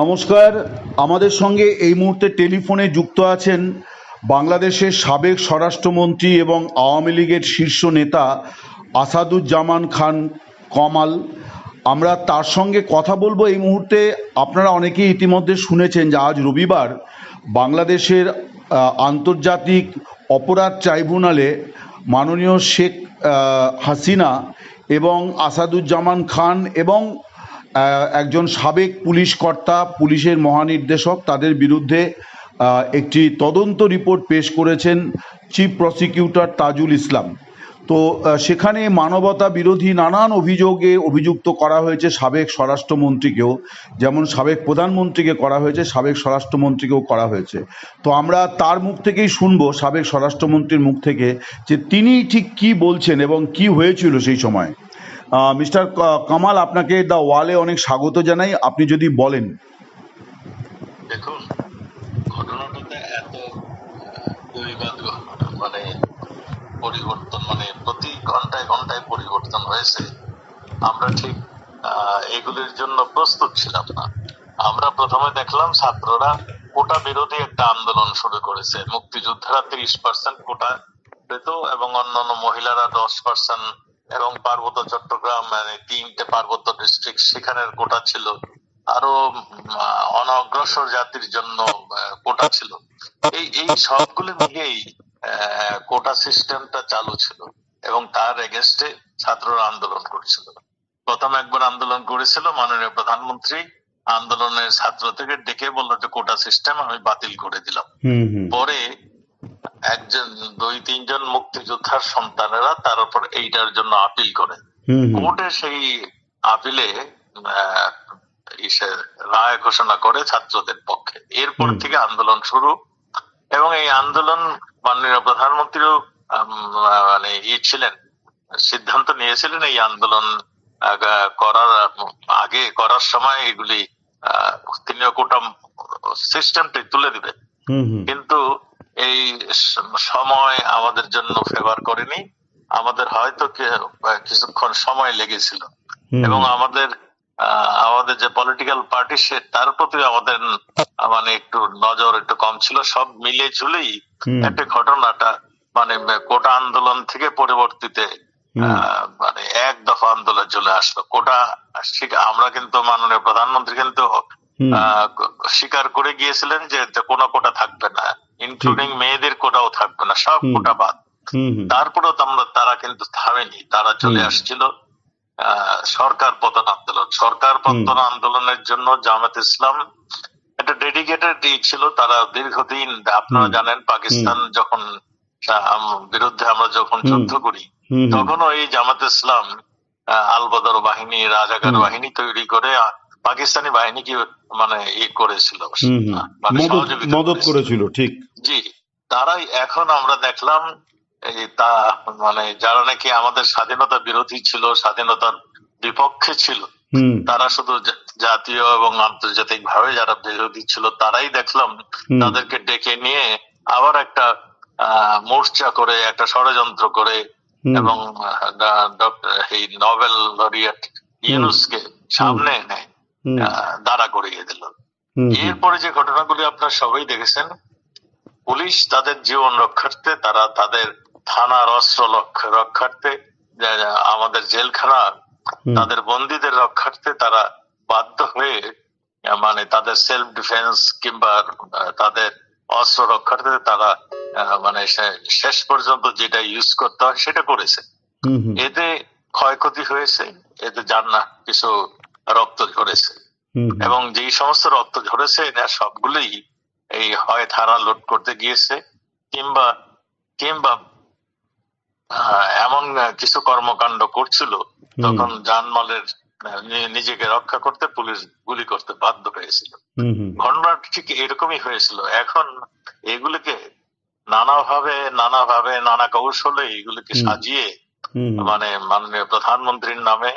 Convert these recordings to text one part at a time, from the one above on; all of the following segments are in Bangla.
নমস্কার। আমাদের সঙ্গে এই মুহূর্তে টেলিফোনে যুক্ত আছেন বাংলাদেশের সাবেক স্বরাষ্ট্রমন্ত্রী এবং আওয়ামী লীগের শীর্ষ নেতা আসাদুজ্জামান খান কমাল। আমরা তার সঙ্গে কথা বলব এই মুহূর্তে। আপনারা অনেকেই ইতিমধ্যে শুনেছেন যে আজ রবিবার বাংলাদেশের আন্তর্জাতিক অপরাধ ট্রাইব্যুনালে মাননীয় শেখ হাসিনা এবং আসাদুজ্জামান খান এবং একজন সাবেক পুলিশ কর্তা, পুলিশের মহানির্দেশক, তাদের বিরুদ্ধে একটি তদন্ত রিপোর্ট পেশ করেছেন চিফ প্রসিকিউটর তাজুল ইসলাম। তো সেখানে মানবতা বিরোধী নানান অভিযোগে অভিযুক্ত করা হয়েছে সাবেক স্বরাষ্ট্রমন্ত্রীকেও, যেমন সাবেক প্রধানমন্ত্রীকে করা হয়েছে, সাবেক স্বরাষ্ট্রমন্ত্রীকেও করা হয়েছে। তো, আমরা তার মুখ থেকেই শুনব, সাবেক স্বরাষ্ট্রমন্ত্রীর মুখ থেকে, যে তিনি ঠিক কি বলছেন এবং কি হয়েছিল সেই সময়। মিস্টার কামাল, আপনাকে দ্য ওয়ালে অনেক স্বাগত জানাই। আপনি যদি বলেন। দেখুন মানে পরিবর্তন মানে প্রতি ঘন্টায় ঘন্টায় পরিবর্তন হয়েছে। আমরা ঠিক এগুলির জন্য প্রস্তুত ছিলাম না। আমরা প্রথমে দেখলাম ছাত্ররা কোটা বিরোধী একটা আন্দোলন শুরু করেছে। মুক্তিযোদ্ধারা তিরিশ পার্সেন্ট কোটা পেত এবং অন্যান্য মহিলারা দশ পার্সেন্ট এবং পার্বত্য চট্টগ্রাম মানে তিনটে পার্বত্য ডিস্ট্রিক্ট সেখানের কোটা ছিল। আরও অনগ্রসর জাতির জন্য কোটা ছিল। এই এই সবগুলো মিলিয়েই কোটা সিস্টেমটা চালু ছিল এবং তার এগেনস্টে ছাত্ররা আন্দোলন করেছিল। প্রথম একবার আন্দোলন করেছিল মাননীয় প্রধানমন্ত্রী। আন্দোলনের ছাত্র থেকে ডেকে বলল যে কোটা সিস্টেম আমি বাতিল করে দিলাম। পরে একজন দুই তিনজন মুক্তিযোদ্ধার সন্তানেরা তার উপর এইটার জন্য আপিল করে। কোর্টে সেই আপিলে রায় ঘোষণা করে ছাত্রদের পক্ষে। এরপর থেকে আন্দোলন শুরু এবং এই আন্দোলন মাননীয় প্রধানমন্ত্রীও মানে ই ছিলেন সিদ্ধান্ত নিয়েছিলেন এই আন্দোলন করার আগে করার সময় এগুলি আহ, তিনিও কোটা সিস্টেমটি তুলে দিবেন। কিন্তু সময় আমাদের জন্য ফেভার করেনি। আমাদের হয়তো কিছুক্ষণ সময় লেগেছিল। এবং আমাদের আমাদের যে পলিটিক্যাল পার্টি সে তার প্রতি আমাদের মানে একটু নজর একটু কম ছিল। সব মিলে ঝুলেই একটা ঘটনাটা মানে কোটা আন্দোলন থেকে পরিবর্তিতে আহ, মানে এক দফা আন্দোলন চলে আসলো। কোটা ঠিক- আমরা কিন্তু মাননীয় প্রধানমন্ত্রী কিন্তু স্বীকার করে গিয়েছিলেন যে কোনো কোটা থাকবে না ইনক্লুডিং মেয়েদের কোটাও থাকবে না সব কোটা বাদ। তারপরেও আমরা তারা কিন্তু থামেনি তারা চলে আসছিল সরকার পতন আন্দোলন। সরকার পতন আন্দোলনের জন্য জামাত ইসলাম একটা ডেডিকেটেড ছিল তারা দীর্ঘদিন আপনারা জানেন পাকিস্তান যখন বিরুদ্ধে আমরা যখন যুদ্ধ করি। তখনও এই জামাত ইসলাম আলবদর বাহিনী রাজাকার বাহিনী তৈরি করে পাকিস্তানি বাহিনীকে মানে ই করেছিল। মানে মদত করেছিল। ঠিক। জি তারাই এখন আমরা দেখলাম তা মানে যারা নাকি আমাদের স্বাধীনতা বিরোধী ছিল স্বাধীনতার বিপক্ষে ছিল তারা শুধু জাতীয় এবং আন্তর্জাতিক ভাবে যারা বিরোধী ছিল তারাই দেখলাম তাদেরকে ডেকে নিয়ে আবার একটা আহ, মোর্চা করে একটা ষড়যন্ত্র করে এবং ডক্টর এই নোবেল লরিয়েট ইউনুসকে সামনে এনে আহ, দাঁড়া করিয়ে দিল। এরপরে যে ঘটনাগুলি আপনার সবাই দেখেছেন পুলিশ তাদের জীবন রক্ষার্থে তারা তাদের থানার অস্ত্র রক্ষার্থে আমাদের জেলখানা তাদের বন্দীদের রক্ষার্থে তারা বাধ্য হয়ে মানে তাদের সেলফ ডিফেন্স কিংবা তাদের অস্ত্র রক্ষার্থে তারা মানে শেষ পর্যন্ত যেটা ইউজ করতে হয় সেটা করেছে। এতে ক্ষয়ক্ষতি হয়েছে এতে যার না কিছু রক্ত ঝরেছে। এবং যেই সমস্ত রক্ত ঝরেছে এরা সবগুলোই এই হয় থানা লোড করতে গিয়েছে কিংবা কিংবা এমন কিছু কর্মকাণ্ড করছিল তখন জানমালের নিজেকে রক্ষা করতে পুলিশ গুলি করতে বাধ্য হয়েছিল হুম। ঠিক এরকমই হয়েছিল এখন এগুলিকে নানাভাবে নানাভাবে নানা কৌশলে এগুলিকে সাজিয়ে। মানে মাননীয় প্রধানমন্ত্রীর নামে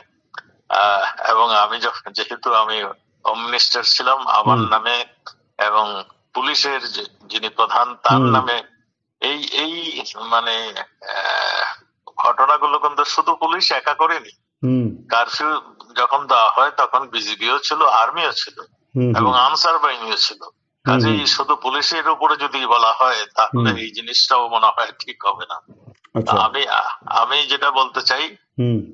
এবং আমি যখন যেহেতু আমি হোম মিনিস্টার ছিলাম আমার নামে এবং পুলিশের যিনি প্রধান তার নামে এই এই মানে ঘটনাগুলো কিন্তু শুধু পুলিশ একা করেনি। কারফিউ যখন দেওয়া হয় তখন বিজিবিও ছিল আর্মিও ছিল এবং আনসার বাহিনীও ছিল। কাজেই শুধু পুলিশের উপরে যদি বলা হয় তাহলে এই জিনিসটাও মনে হয় ঠিক হবে না। আমি আমি যেটা বলতে চাই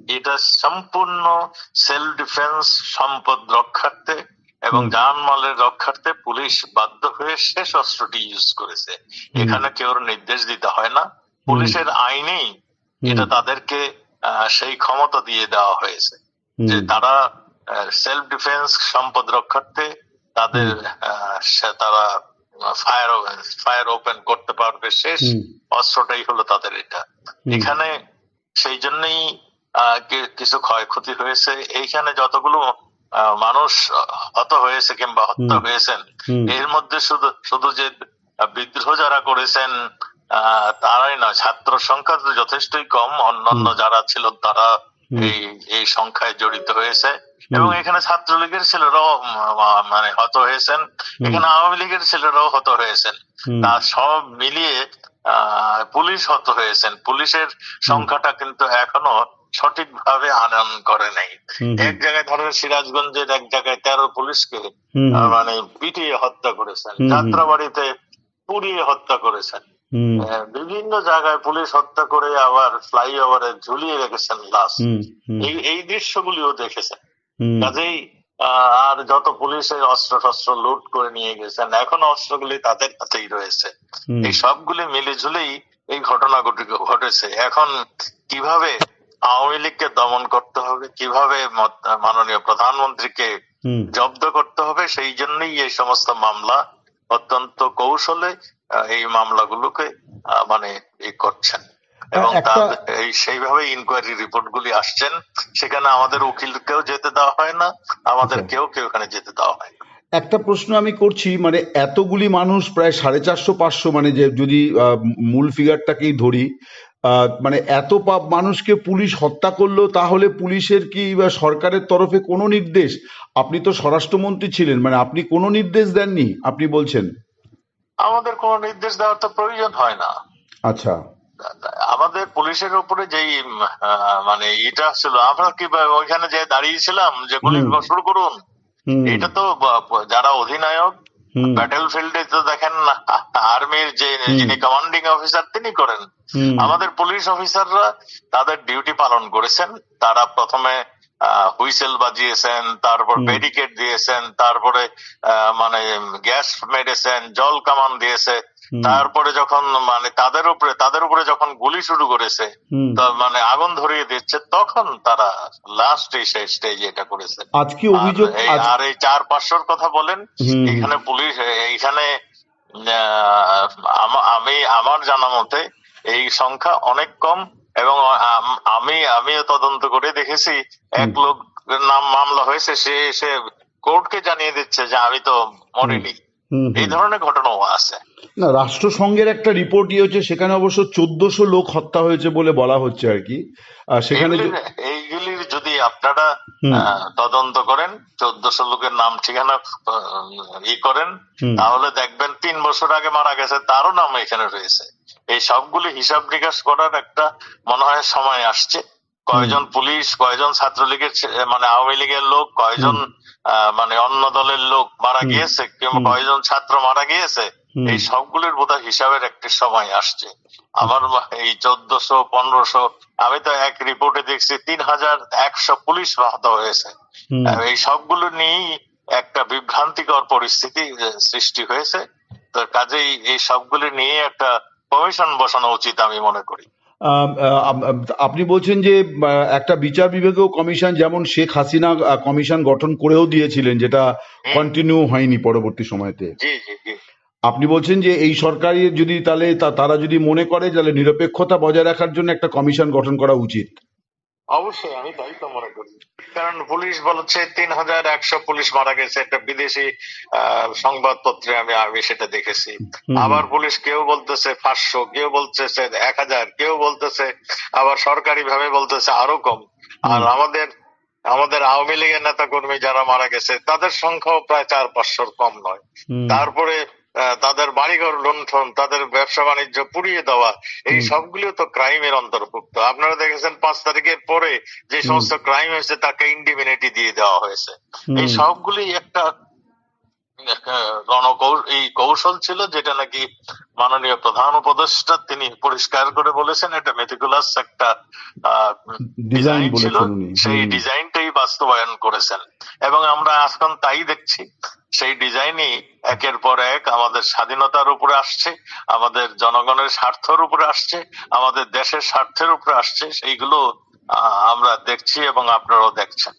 এটা সম্পূর্ণ সেলফ ডিফেন্স সম্পদ রক্ষার্থে এবং। জানমালের রক্ষার্থে পুলিশ বাধ্য হয়ে শেষ অস্ত্রটি ইউজ করেছে। এখানে কেউ নির্দেশ দিতে হয় না। পুলিশের আইনেই এটা তাদেরকে সেই ক্ষমতা দিয়ে দেওয়া হয়েছে যে তারা সেলফ ডিফেন্স সম্পদ রক্ষার্থে তাদের তারা ফায়ার ফায়ার ওপেন করতে পারবে শেষ অস্ত্রটাই হলো তাদের এটা। এখানে সেই জন্যই কিছু ক্ষয়ক্ষতি হয়েছে। এইখানে যতগুলো মানুষ হত হয়েছে কিংবা হত্যা হয়েছেন এর মধ্যে শুধু শুধু যে বিদ্রোহ যারা করেছেন আহ, তারাই নয় ছাত্র সংখ্যা তো যথেষ্টই কম। অন্যান্য যারা ছিল তারা এই এই সংখ্যায় জড়িত হয়েছে। এবং এখানে ছাত্রলীগের ছেলেরাও মানে হত হয়েছেন। এখানে আওয়ামী লীগের ছেলেরাও হত হয়েছেন। তা সব মিলিয়ে আহ, পুলিশ হত হয়েছেন। পুলিশের সংখ্যাটা কিন্তু এখনও সঠিকভাবে আনয়ন করে নাই। এক জায়গায় ধরেন সিরাজগঞ্জের এক জায়গায় তেরো পুলিশকে মানে পিটিয়ে হত্যা করেছেন। যাত্রাবাড়িতে পুড়িয়ে হত্যা করেছেন। বিভিন্ন জায়গায় পুলিশ হত্যা করে আবার ফ্লাইওভারে ঝুলিয়ে রেখেছেন লাশ। এই দৃশ্যগুলিও দেখেছেন। কাজেই আর যত পুলিশের অস্ত্র শস্ত্র লুট করে নিয়ে গেছেন এখন অস্ত্রগুলি তাদের হাতেই রয়েছে। এই সবগুলি মিলে ঝুলেই এই ঘটনা ঘটেছে। এখন কীভাবে আওয়ামী লীগকে দমন করতে হবে কীভাবে মাননীয় প্রধানমন্ত্রীকে জব্দ করতে হবে সেই জন্যই এই সমস্ত মামলা অত্যন্ত কৌশলে এই মামলাগুলোকে মানে ই করছেন। এবং তার সেইভাবে ইনকোয়ারি রিপোর্ট গুলি আসছেন সেখানে আমাদের উকিলকেও যেতে দেওয়া হয় না আমাদের আচ্ছা। কেউ কেউ এখানে যেতে দেওয়া হয় না। একটা প্রশ্ন আমি করছি মানে এতগুলি মানুষ প্রায় সাড়ে চারশো পাঁচশো মানে যে যদি মূল ফিগারটাকেই ধরি মানে এত মানুষকে পুলিশ হত্যা করল তাহলে পুলিশের কি বা সরকারের তরফে কোনো নির্দেশ? আপনি তো স্বরাষ্ট্রমন্ত্রী ছিলেন মানে আপনি কোনো নির্দেশ দেননি আপনি বলছেন? আমাদের কোনো নির্দেশ দেওয়ার তো প্রয়োজন হয় না। আচ্ছা। আমাদের পুলিশের উপরে যেই মানে এটা ছিল আমরা কি ওইখানে যে দাঁড়িয়েছিলাম যে গুলি শুরু করুন এটা তো যারা অধিনায়ক ব্যাটেল ফিল্ডে তো দেখেন আর্মির যে যিনি কমান্ডিং অফিসার তিনি করেন। আমাদের পুলিশ অফিসাররা তাদের ডিউটি পালন করেছেন। তারা প্রথমে হুইসেল বাজিয়েছেন তারপর। ব্যারিকেড দিয়েছেন তারপরে আহ, মানে গ্যাস মেরেছেন জল কামান দিয়েছে। তারপরে যখন মানে তাদের উপরে তাদের উপরে যখন গুলি শুরু করেছে মানে আগুন ধরিয়ে দিচ্ছে তখন তারা লাস্ট এই স্টেজে এটা করেছে। আজকে অভিযোগ আর এই- চার পাঁচশোর কথা বলেন এখানে পুলিশ এইখানে আমি আমার জানা মতে এই সংখ্যা অনেক কম এবং আম- আমি আমিও তদন্ত করে দেখেছি এক লোক নাম মামলা হয়েছে সে এসে কোর্টকে জানিয়ে দিচ্ছে যে আমি তো মরিনি। এই ধরনের ঘটনাও আছে। না রাষ্ট্রসংঘের একটা রিপোর্ট হচ্ছে সেখানে অবশ্য চোদ্দশো লোক হত্যা হয়েছে বলে বলা হচ্ছে আর কি। আর সেখানে এইগুলির- যদি আপনারা তদন্ত করেন চোদ্দশো লোকের নাম ঠিকানা ই করেন তাহলে দেখবেন তিন বছর আগে মারা গেছে তারও নাম এখানে রয়েছে। এই সবগুলি হিসাব নিকাশ করার একটা মনে হয় সময় আসছে। কয়জন পুলিশ কয়জন ছাত্রলীগের মানে আওয়ামী লীগের লোক কয়জন মানে অন্য দলের লোক মারা গিয়েছে কয়জন ছাত্র মারা গিয়েছে এই সবগুলির বোধহয় হিসাবের একটি সময় আসছে। আমার এই চোদ্দশো পনেরোশো আমি তো এক রিপোর্টে দেখছি তিন হাজার একশো পুলিশ আহত হয়েছে। এই সবগুলো নিয়েই একটা বিভ্রান্তিকর পরিস্থিতি সৃষ্টি হয়েছে। তো কাজেই এই সবগুলো নিয়ে একটা কমিশন বসানো উচিত আমি মনে করি। আপনি বলছেন যে একটা বিচার বিভাগীয় কমিশন যেমন শেখ হাসিনা কমিশন গঠন করেও দিয়েছিলেন যেটা কন্টিনিউ হয়নি পরবর্তী সময়তে। আপনি বলছেন যে এই সরকারি যদি তাহলে তারা যদি মনে করে তাহলে নিরপেক্ষতা বজায় রাখার জন্য একটা কমিশন গঠন করা উচিত। অবশ্যই আমি তাই তো মনে করি। কারণ পুলিশ বলছে তিন হাজার একশো পুলিশ মারা গেছে। একটা বিদেশি সংবাদপত্রে আমি আমি সেটা দেখেছি। আবার পুলিশ কেউ বলতেছে পাঁচশো কেউ বলতেছে এক হাজার কেউ বলতেছে আবার সরকারি ভাবে বলতেছে আরও কম। আর আমাদের আমাদের আওয়ামী লীগের নেতা কর্মী যারা মারা গেছে তাদের সংখ্যাও প্রায় চার পাঁচশোর কম নয়। তারপরে তাদের বাড়িঘর লুণ্ঠন তাদের ব্যবসা বাণিজ্য পুড়িয়ে দেওয়া এই সবগুলো তো ক্রাইমের অন্তর্ভুক্ত। আপনারা দেখেছেন পাঁচ তারিখের পরে যে সমস্ত ক্রাইম হয়েছে তাকে ইন্ডিমিনিটি দিয়ে দেওয়া হয়েছে। এই সবগুলি একটা রণকৌ এই কৌশল ছিল যেটা নাকি মাননীয় প্রধান উপদেষ্টা তিনি পরিষ্কার করে বলেছেন এটা মেটিকুলাস একটা আহ, ডিজাইন ছিল। সেই। ডিজাইনটাই বাস্তবায়ন করেছেন। এবং আমরা এখন তাই দেখছি সেই ডিজাইনই একের পর এক আমাদের স্বাধীনতার উপরে আসছে, আমাদের জনগণের স্বার্থের উপরে আসছে, আমাদের দেশের স্বার্থের উপরে আসছে। সেইগুলো আমরা দেখছি এবং আপনারাও দেখছেন।